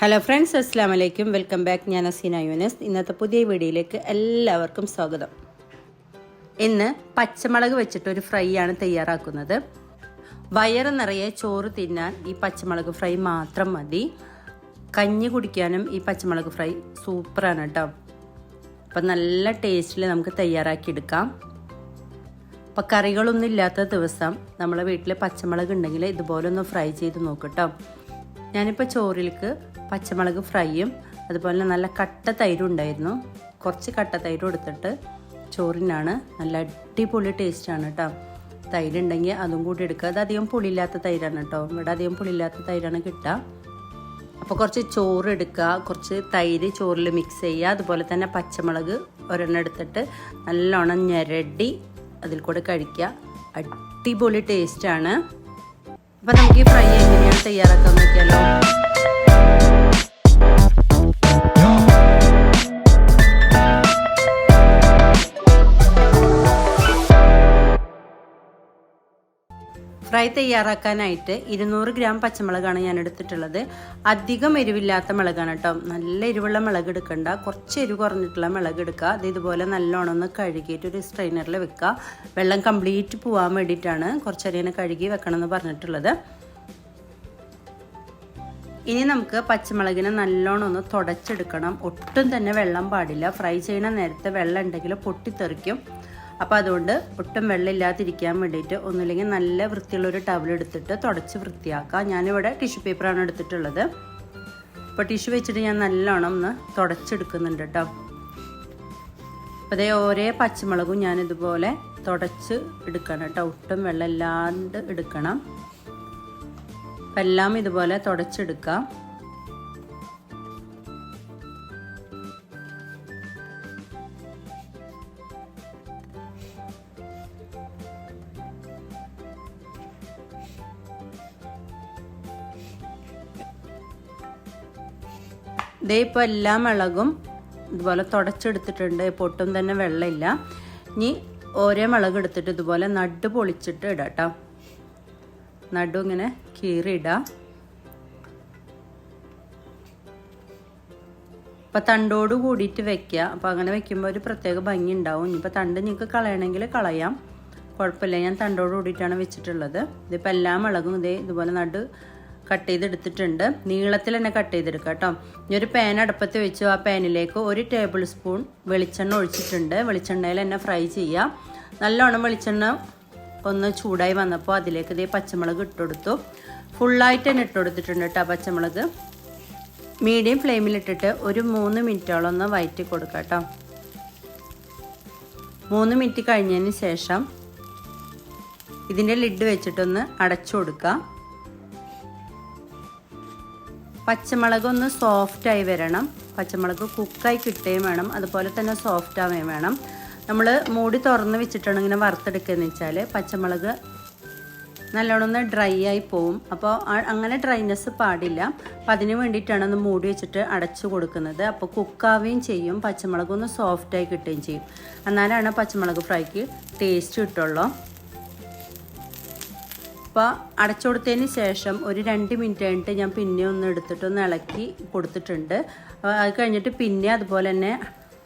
Hello friends അസ്സാം വലൈക്കും welcome back ഞാൻ അസീന യൂനസ്. ഇന്നത്തെ പുതിയ വീഡിയോയിലേക്ക് എല്ലാവർക്കും സ്വാഗതം. ഇന്ന് പച്ചമുളക് വെച്ചിട്ട് ഒരു ഫ്രൈ ആണ് തയ്യാറാക്കുന്നത്. വയറ് നിറയെ ചോറ് തിന്നാൻ ഈ പച്ചമുളക് ഫ്രൈ മാത്രം മതി. കഞ്ഞി കുടിക്കാനും ഈ പച്ചമുളക് ഫ്രൈ സൂപ്പറാണ് കേട്ടോ അപ്പം നല്ല ടേസ്റ്റിൽ നമുക്ക് തയ്യാറാക്കിയെടുക്കാം. അപ്പം കറികളൊന്നും ഇല്ലാത്ത ദിവസം നമ്മളെ വീട്ടിൽ പച്ചമുളക് ഉണ്ടെങ്കിൽ ഇതുപോലെ ഒന്ന് ഫ്രൈ ചെയ്ത് നോക്കട്ടോ ഞാനിപ്പോൾ ചോറിലേക്ക് പച്ചമുളക് ഫ്രൈയും അതുപോലെ നല്ല കട്ട തൈരും ഉണ്ടായിരുന്നു. കുറച്ച് കട്ട തൈരും എടുത്തിട്ട് ചോറിനാണ്. നല്ല അടിപൊളി ടേസ്റ്റാണ് കേട്ടോ തൈരുണ്ടെങ്കിൽ അതും കൂടി എടുക്കുക. അത് അധികം പുളിയില്ലാത്ത തൈരാണ് കേട്ടോ ഇവിടെ അധികം പുളിയില്ലാത്ത തൈരാണ് കിട്ടുക. അപ്പോൾ കുറച്ച് ചോറ് എടുക്കുക. കുറച്ച് തൈര് ചോറിൽ മിക്സ് ചെയ്യുക. അതുപോലെ തന്നെ പച്ചമുളക് ഒരെണ്ണം എടുത്തിട്ട് നല്ലോണം ഞെരടി അതിൽ കൂടെ കഴിക്കുക. അടിപൊളി ടേസ്റ്റാണ് അപ്പോൾ നമുക്ക് ഈ ഫ്രൈ എങ്ങനെയാണ് തയ്യാറാക്കാൻ നോക്കിയാലോ ഫ്രൈ തയ്യാറാക്കാനായിട്ട് ഇരുന്നൂറ് ഗ്രാം പച്ചമുളകാണ് ഞാൻ എടുത്തിട്ടുള്ളത്. അധികം എരിവില്ലാത്ത മുളകാണ് കേട്ടോ. നല്ല എരിവുള്ള മുളക് എടുക്കണ്ട. കുറച്ച് എരിവ് കുറഞ്ഞിട്ടുള്ള മുളക് എടുക്കുക. അത് ഇതുപോലെ നല്ലോണം ഒന്ന് കഴുകിയിട്ട് ഒരു സ്ട്രെയിനറിൽ വെക്കുക. വെള്ളം കംപ്ലീറ്റ് പോകാൻ വേണ്ടിയിട്ടാണ് കുറച്ചരിയനെ കഴുകി വെക്കണം എന്ന് പറഞ്ഞിട്ടുള്ളത്. ഇനി നമുക്ക് പച്ചമുളകിനെ നല്ലോണം ഒന്ന് തുടച്ചെടുക്കണം. ഒട്ടും തന്നെ വെള്ളം പാടില്ല. ഫ്രൈ ചെയ്യണ നേരത്തെ വെള്ളം ഉണ്ടെങ്കിൽ പൊട്ടിത്തെറിക്കും. അപ്പോൾ അതുകൊണ്ട് ഒട്ടും വെള്ളം ഇല്ലാതിരിക്കാൻ വേണ്ടിയിട്ട് ഒന്നുമില്ലെങ്കിൽ നല്ല വൃത്തിയുള്ളൊരു ടവൽ എടുത്തിട്ട് തുടച്ച് വൃത്തിയാക്കാം. ഞാനിവിടെ ടിഷ്യൂ പേപ്പറാണ് എടുത്തിട്ടുള്ളത്. അപ്പോൾ ടിഷ്യൂ വെച്ചിട്ട് ഞാൻ നല്ലോണം ഒന്ന് തുടച്ചെടുക്കുന്നുണ്ട് കേട്ടോ അപ്പോൾ അതേ ഓരോ പച്ചമുളകും ഞാനിതുപോലെ തുടച്ച് എടുക്കണം കേട്ടോ ഒട്ടും വെള്ളം ഇല്ലാണ്ട് എടുക്കണം. അപ്പം എല്ലാം ഇതുപോലെ തുടച്ചെടുക്കാം. ഇതേ ഇപ്പോൾ എല്ലാ മുളകും ഇതുപോലെ തുടച്ചെടുത്തിട്ടുണ്ട്. പൊട്ടും തന്നെ വെള്ളമില്ല. ഇനി ഓരോ മുളക് എടുത്തിട്ട് ഇതുപോലെ നട്ട് പൊളിച്ചിട്ട് ഇടാം കേട്ടോ. നടു ഇങ്ങനെ കീറിയിടാം അപ്പം തണ്ടോട് കൂടിയിട്ട് വെക്കുക. അപ്പോൾ അങ്ങനെ വെക്കുമ്പോൾ ഒരു പ്രത്യേക ഭംഗി ഉണ്ടാവും. ഇനിയിപ്പോൾ തണ്ട് നിങ്ങൾക്ക് കളയണമെങ്കിൽ കളയാം. കുഴപ്പമില്ല. ഞാൻ തണ്ടോട് കൂടിയിട്ടാണ് വെച്ചിട്ടുള്ളത്. ഇതിപ്പോൾ എല്ലാ മുളകും ഇതേ ഇതുപോലെ നടു കട്ട് ചെയ്തെടുത്തിട്ടുണ്ട്. നീളത്തിൽ തന്നെ കട്ട് ചെയ്തെടുക്കുക കേട്ടോ. ഇനി ഒരു പാൻ അടുപ്പത്ത് വെച്ചു. ആ പാനിലേക്ക് ഒരു ടേബിൾ സ്പൂൺ വെളിച്ചെണ്ണ ഒഴിച്ചിട്ടുണ്ട്. വെളിച്ചെണ്ണയിൽ തന്നെ ഫ്രൈ ചെയ്യാം. നല്ലോണം വെളിച്ചെണ്ണ ഒന്ന് ചൂടായി വന്നപ്പോൾ അതിലേക്ക് ഇതേ പച്ചമുളക് ഇട്ടുകൊടുത്തു ഫുള്ളായിട്ട് തന്നെ ഇട്ടുകൊടുത്തിട്ടുണ്ട് കേട്ടോ പച്ചമുളക്. മീഡിയം ഫ്ലെയിമിലിട്ടിട്ട് ഒരു മൂന്ന് മിനിറ്റോളം ഒന്ന് വയറ്റി കൊടുക്കുക കേട്ടോ. മൂന്ന് മിനിറ്റ് കഴിഞ്ഞതിന് ശേഷം ഇതിന്റെ ലിഡ് വെച്ചിട്ടൊന്ന് അടച്ചു കൊടുക്കുക പച്ചമുളക് ഒന്ന് സോഫ്റ്റായി വരണം. പച്ചമുളക് കുക്കായി കിട്ടുകയും വേണം. അതുപോലെ തന്നെ സോഫ്റ്റ് ആവുകയും വേണം. നമ്മൾ മൂടി തുറന്ന് വെച്ചിട്ടാണ് ഇങ്ങനെ വറുത്തെടുക്കുകയെന്ന് വെച്ചാൽ പച്ചമുളക് നല്ലോണം ഒന്ന് ഡ്രൈ ആയി പോവും. അപ്പോൾ അങ്ങനെ ഡ്രൈനെസ് പാടില്ല. അപ്പം അതിന് വേണ്ടിയിട്ടാണ് ഒന്ന് മൂടി വെച്ചിട്ട് അടച്ചു കൊടുക്കുന്നത്. അപ്പോൾ കുക്കാവുകയും ചെയ്യും. പച്ചമുളക് ഒന്ന് സോഫ്റ്റായി കിട്ടുകയും ചെയ്യും. എന്നാലാണ് പച്ചമുളക് ഫ്രൈക്ക് ടേസ്റ്റ് കിട്ടുള്ളൂ. അപ്പോൾ അടച്ചു കൊടുത്തതിന് ശേഷം ഒരു രണ്ട് മിനിറ്റ് കഴിഞ്ഞിട്ട് ഞാൻ പിന്നെ ഒന്ന് എടുത്തിട്ട് ഒന്ന് ഇളക്കി കൊടുത്തിട്ടുണ്ട്. അത് കഴിഞ്ഞിട്ട് പിന്നെ അതുപോലെ തന്നെ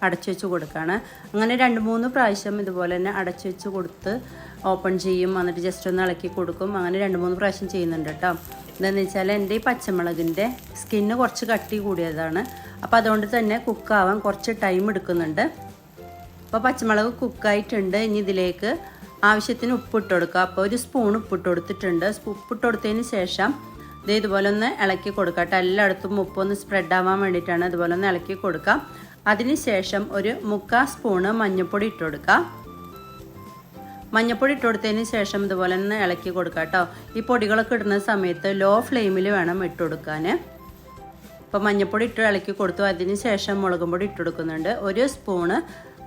അടച്ചു വെച്ച് കൊടുക്കുകയാണ് അങ്ങനെ രണ്ട് മൂന്ന് പ്രാവശ്യം ഇതുപോലെ തന്നെ അടച്ചു വെച്ച് കൊടുത്ത് ഓപ്പൺ ചെയ്യും. എന്നിട്ട് ജസ്റ്റ് ഒന്ന് ഇളക്കി കൊടുക്കും. അങ്ങനെ രണ്ട് മൂന്ന് പ്രാവശ്യം ചെയ്യുന്നുണ്ട് കേട്ടോ. എന്താണെന്ന് വെച്ചാൽ എന്റെ ഈ പച്ചമുളകിന്റെ സ്കിന്ന് കുറച്ച് കട്ടി കൂടിയതാണ്. അപ്പോൾ അതുകൊണ്ട് തന്നെ കുക്കാവാൻ കുറച്ച് ടൈം എടുക്കുന്നുണ്ട്. അപ്പോൾ പച്ചമുളക് കുക്കായിട്ടുണ്ട്. ഇനി ഇതിലേക്ക് ആവശ്യത്തിന് ഉപ്പിട്ട് കൊടുക്കുക അപ്പോൾ ഒരു സ്പൂൺ ഉപ്പിട്ട് കൊടുത്തിട്ടുണ്ട് ഉപ്പിട്ട് കൊടുത്തതിന് ശേഷം ഇത് ഇതുപോലെ ഒന്ന് ഇളക്കി കൊടുക്കുക കേട്ടോ. എല്ലായിടത്തും ഉപ്പൊന്ന് സ്പ്രെഡ് ആവാൻ വേണ്ടിയിട്ടാണ് ഇതുപോലെ ഒന്ന് ഇളക്കി കൊടുക്കുക. അതിന് ശേഷം ഒരു മുക്കാൽ സ്പൂണ് മഞ്ഞൾപ്പൊടി ഇട്ട് കൊടുക്കുക മഞ്ഞൾപ്പൊടി ഇട്ട് കൊടുത്തതിന് ശേഷം ഇതുപോലെ ഒന്ന് ഇളക്കി കൊടുക്കുക കേട്ടോ. ഈ പൊടികളൊക്കെ ഇടുന്ന സമയത്ത് ലോ ഫ്ലെയിമിൽ വേണം ഇട്ട് കൊടുക്കാൻ അപ്പോൾ മഞ്ഞൾപ്പൊടി ഇട്ട് ഇളക്കി കൊടുത്തു. അതിന് ശേഷം മുളകും പൊടി ഇട്ട് കൊടുക്കുന്നുണ്ട് ഒരു സ്പൂണ്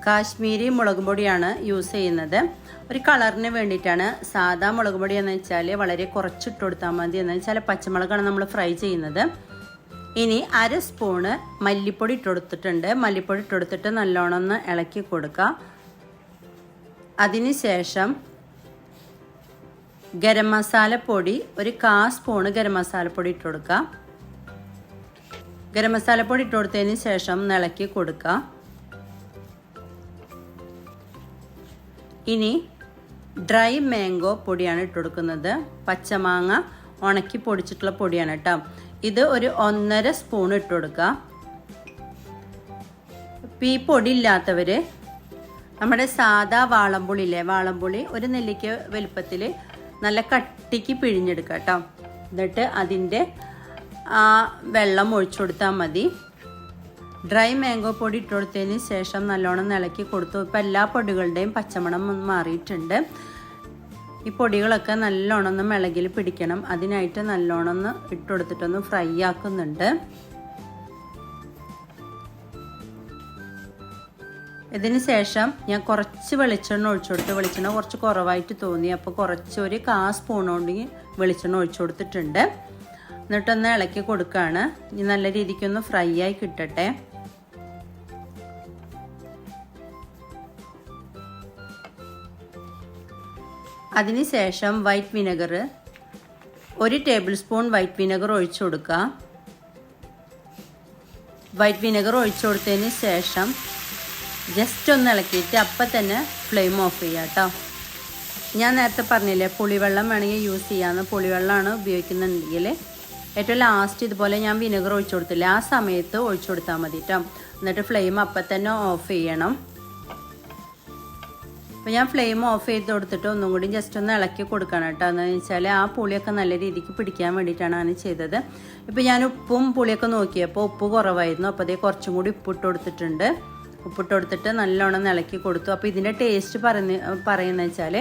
കാശ്മീരി മുളക് പൊടിയാണ് യൂസ് ചെയ്യുന്നത്. ഒരു കളറിന് വേണ്ടിയിട്ടാണ് സാധാ മുളക് പൊടി എന്ന് വെച്ചാൽ വളരെ കുറച്ചിട്ട് കൊടുത്താൽ മതി എന്ന് വെച്ചാൽ പച്ചമുളകാണ് നമ്മൾ ഫ്രൈ ചെയ്യുന്നത്. ഇനി അര സ്പൂണ് മല്ലിപ്പൊടി ഇട്ട് കൊടുത്തിട്ടുണ്ട്. മല്ലിപ്പൊടി ഇട്ട് കൊടുത്തിട്ട് നല്ലോണം ഒന്ന് ഇളക്കി കൊടുക്കുക അതിന് ശേഷം ഗരം മസാലപ്പൊടി ഒരു കാ സ്പൂണ് ഗരം മസാലപ്പൊടി ഇട്ട് കൊടുക്കുക ഗരം മസാലപ്പൊടി ഇട്ട് കൊടുത്തതിന് ശേഷം ഇളക്കി കൊടുക്കുക ഇനി ഡ്രൈ മാംഗോ പൊടിയാണ് ഇട്ട് കൊടുക്കുന്നത് പച്ചമാങ്ങ ഉണക്കി പൊടിച്ചിട്ടുള്ള പൊടിയാണ് കേട്ടോ. ഇത് ഒരു ഒന്നര സ്പൂൺ ഇട്ട് കൊടുക്കുക ഇപ്പം ഈ പൊടി ഇല്ലാത്തവർ നമ്മുടെ സാധാ വാളംപുളിയില്ലേ വാളംപുളി ഒരു നെല്ലിക്ക വലുപ്പത്തിൽ നല്ല കട്ടിക്ക് പിഴിഞ്ഞെടുക്കുക കേട്ടോ. എന്നിട്ട് അതിന്റെ ആ വെള്ളം ഒഴിച്ചു കൊടുത്താൽ മതി. ഡ്രൈ മാംഗോ പൊടി ഇട്ട് കൊടുത്തതിന് ശേഷം നല്ലോണം ഇളക്കി കൊടുത്തു. ഇപ്പം എല്ലാ പൊടികളുടെയും പച്ചമണം മാറിയിട്ടുണ്ട്. ഈ പൊടികളൊക്കെ നല്ലോണം ഒന്ന് മിളകിൽ പിടിക്കണം. അതിനായിട്ട് നല്ലോണം ഒന്ന് ഇട്ട് ഫ്രൈ ആക്കുന്നുണ്ട്. ഇതിന് ശേഷം ഞാൻ കുറച്ച് വെളിച്ചെണ്ണ ഒഴിച്ചു കൊടുത്ത്. വെളിച്ചെണ്ണ കുറച്ച് കുറവായിട്ട് തോന്നി. അപ്പോൾ കുറച്ച് ഒരു കാ സ്പൂൺ കൊണ്ട് വെളിച്ചെണ്ണ ഒഴിച്ചു കൊടുത്തിട്ടുണ്ട്. എന്നിട്ടൊന്ന് ഇളക്കി കൊടുക്കുകയാണ്. ഇനി നല്ല രീതിക്കൊന്ന് ഫ്രൈ ആയി കിട്ടട്ടെ. അതിനുശേഷം വൈറ്റ് വിനെഗർ ഒരു ടേബിൾ സ്പൂൺ വൈറ്റ് വിനെഗർ ഒഴിച്ചു കൊടുക്കുക. വൈറ്റ് വിനെഗർ ഒഴിച്ചു കൊടുത്തതിന് ശേഷം ജസ്റ്റ് ഒന്ന് ഇളക്കിയിട്ട് അപ്പം തന്നെ ഫ്ലെയിം ഓഫ് ചെയ്യുക കേട്ടോ. ഞാൻ നേരത്തെ പറഞ്ഞില്ലേ പുളിവെള്ളം വേണമെങ്കിൽ യൂസ് ചെയ്യാമെന്ന് പുളിവെള്ളമാണ് ഉപയോഗിക്കുന്നുണ്ടെങ്കിൽ ഏറ്റവും ലാസ്റ്റ് ഇതുപോലെ ഞാൻ വിനെഗർ ഒഴിച്ചു കൊടുത്തില്ല ആ സമയത്ത് ഒഴിച്ചു കൊടുത്താൽ മതി കേട്ടോ. എന്നിട്ട് ഫ്ലെയിം അപ്പം തന്നെ ഓഫ് ചെയ്യണം. അപ്പോൾ ഞാൻ ഫ്ലെയിം ഓഫ് ചെയ്ത് കൊടുത്തിട്ട് ഒന്നും കൂടി ജസ്റ്റ് ഒന്ന് ഇളക്കി കൊടുക്കണം കേട്ടോ. എന്ന് വെച്ചാൽ ആ പുളിയൊക്കെ നല്ല രീതിക്ക് പിടിക്കാൻ വേണ്ടിയിട്ടാണ് അങ്ങനെ ചെയ്തത്. ഇപ്പോൾ ഞാൻ ഉപ്പും പുളിയൊക്കെ നോക്കിയപ്പോൾ ഉപ്പ് കുറവായിരുന്നു. അപ്പോൾ അതേ കുറച്ചും കൂടി ഉപ്പിട്ട് കൊടുത്തിട്ടുണ്ട്. ഉപ്പിട്ട് കൊടുത്തിട്ട് നല്ലോണം ഇളക്കി കൊടുത്തു. അപ്പോൾ ഇതിന്റെ ടേസ്റ്റ് പറയുന്ന പറയുന്നത് വെച്ചാൽ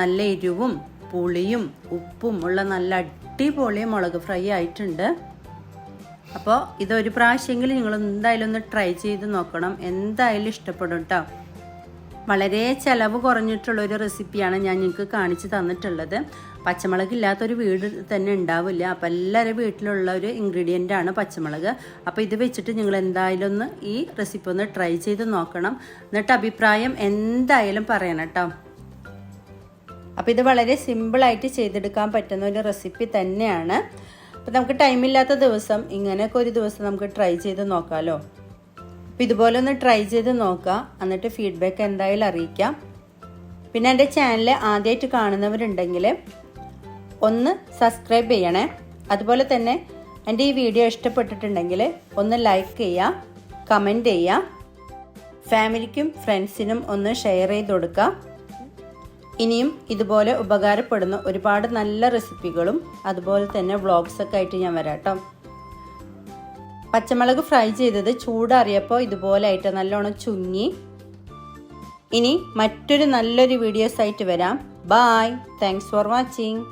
നല്ല എരിവും പുളിയും ഉപ്പും ഉള്ള നല്ല അടിപൊളി മുളക് ഫ്രൈ ആയിട്ടുണ്ട്. അപ്പോൾ ഇതൊരു പ്രാവശ്യമെങ്കിലും നിങ്ങൾ എന്തായാലും ഒന്ന് ട്രൈ ചെയ്ത് നോക്കണം. എന്തായാലും ഇഷ്ടപ്പെടും കേട്ടോ വളരെ ചിലവ് കുറഞ്ഞിട്ടുള്ള ഒരു റെസിപ്പിയാണ് ഞാൻ നിങ്ങൾക്ക് കാണിച്ചു തന്നിട്ടുള്ളത്. പച്ചമുളക് ഇല്ലാത്തൊരു വീട് തന്നെ ഉണ്ടാവില്ല. അപ്പം എല്ലാവരും വീട്ടിലുള്ള ഒരു ഇൻഗ്രീഡിയന്റ് ആണ് പച്ചമുളക്. അപ്പോൾ ഇത് വെച്ചിട്ട് നിങ്ങൾ എന്തായാലും ഒന്ന് ഈ റെസിപ്പി ഒന്ന് ട്രൈ ചെയ്ത് നോക്കണം. എന്നിട്ട് അഭിപ്രായം എന്തായാലും പറയണം കേട്ടോ. അപ്പോൾ ഇത് വളരെ സിമ്പിളായിട്ട് ചെയ്തെടുക്കാൻ പറ്റുന്ന ഒരു റെസിപ്പി തന്നെയാണ്. അപ്പോൾ നമുക്ക് ടൈമില്ലാത്ത ദിവസം ഇങ്ങനെയൊക്കെ ഒരു ദിവസം നമുക്ക് ട്രൈ ചെയ്ത് നോക്കാമല്ലോ അപ്പോൾ ഇതുപോലെ ഒന്ന് ട്രൈ ചെയ്ത് നോക്കുക എന്നിട്ട് ഫീഡ്ബാക്ക് എന്തായാലും അറിയിക്കാം. പിന്നെ എന്റെ ചാനൽ ആദ്യമായിട്ട് കാണുന്നവരുണ്ടെങ്കിൽ ഒന്ന് സബ്സ്ക്രൈബ് ചെയ്യണേ. അതുപോലെ തന്നെ എന്റെ ഈ വീഡിയോ ഇഷ്ടപ്പെട്ടിട്ടുണ്ടെങ്കിൽ ഒന്ന് ലൈക്ക് ചെയ്യുക കമന്റ് ചെയ്യുക ഫാമിലിക്കും ഫ്രണ്ട്സിനും ഒന്ന് ഷെയർ ചെയ്ത് കൊടുക്കുക ഇനിയും ഇതുപോലെ ഉപകാരപ്പെടുന്ന ഒരുപാട് നല്ല റെസിപ്പികളും അതുപോലെ തന്നെ വ്ളോഗ്സൊക്കെ ആയിട്ട് ഞാൻ വരാം കേട്ടോ പച്ചമുളക് ഫ്രൈ ചെയ്തത് ചൂടാറിയപ്പോൾ ഇതുപോലെ ആയിട്ട് നല്ലോണം ചുങ്ങി. ഇനി മറ്റൊരു നല്ലൊരു വീഡിയോസ് ആയിട്ട് വരാം. Bye thanks for watching